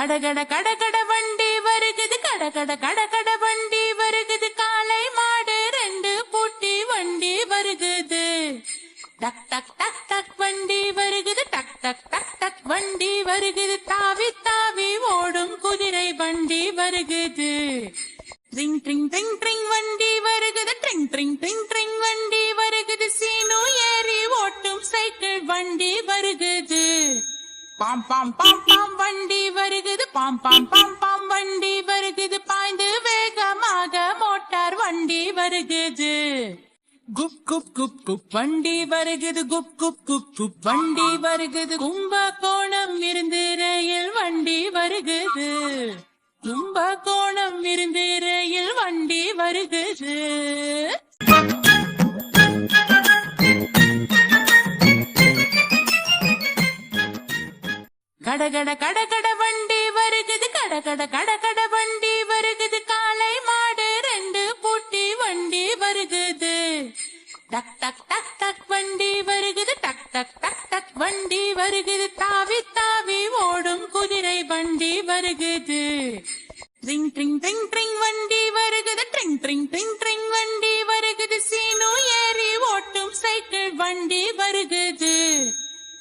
கடகட கடகட வண்டி வருகுது கடகட கடகட வண்டி வருகுது. காளை மாடு ரெண்டு பூட்டி வண்டி வருகுது. டக் டக் டக் டக் வண்டி வருகுது டக் டக் டக் டக் வண்டி வருகுது. தாவி தாவி ஓடும் குதிரை வண்டி வருகுது. ட்ரிங் ட்ரிங் ட்ரிங் ட்ரிங் வண்டி வருகுது ட்ரிங் ட்ரிங் ட்ரிங் ட்ரிங் வண்டி வருகுது. சீனு ஏறி ஓட்டும் சைக்கிள் வண்டி பாம் பாம் பாம் பாம் வண்டி வருகுது. பாம் பாம் பாம் பாம் வண்டி வருகுது. பாய்ந்து வேகமாக மோட்டார் வண்டி வருகுது. குப் குப் குப் குப் வண்டி வருகுது. குப் குப் குப் குப் வண்டி வருகுது. கும்பகோணம் இருந்து ரயில் வண்டி வருகுது. கும்பகோணம் இருந்து கடகட கடகட வண்டி வருகுது கடகட கடகட வண்டி வருகுது காளை மாடு ரெண்டு பூட்டி வண்டி வருகுது. டக் டக் டக் டக் வண்டி வருகுது டக் டக் டக் டக் வண்டி வருகுது தாவி தாவி ஓடும் குதிரை வண்டி வருகுது. ட்ரிங் ட்ரிங் ட்ரிங் ட்ரிங் வண்டி வருகுது ட்ரிங் ட்ரிங் ட்ரிங் ட்ரிங் வண்டி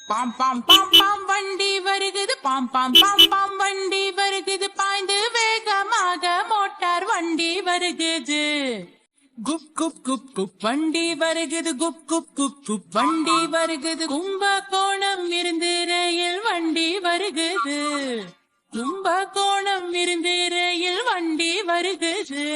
பாம் பாம் பாம் பாம் வண்டி வருகுது. பாம் பாம் பாம் பாம் வண்டி வருகுது. பாய்ந்து வேகமாக மோட்டார் வண்டி வருகுது. குப் குப் குப் குப் வண்டி வருகுது. குப் குப் குப் குப் வண்டி வருகுது. கும்பகோணம் இருந்து ரயில் வண்டி வருகுது. கும்பகோணம் இருந்து ரயில் வண்டி வருகுது.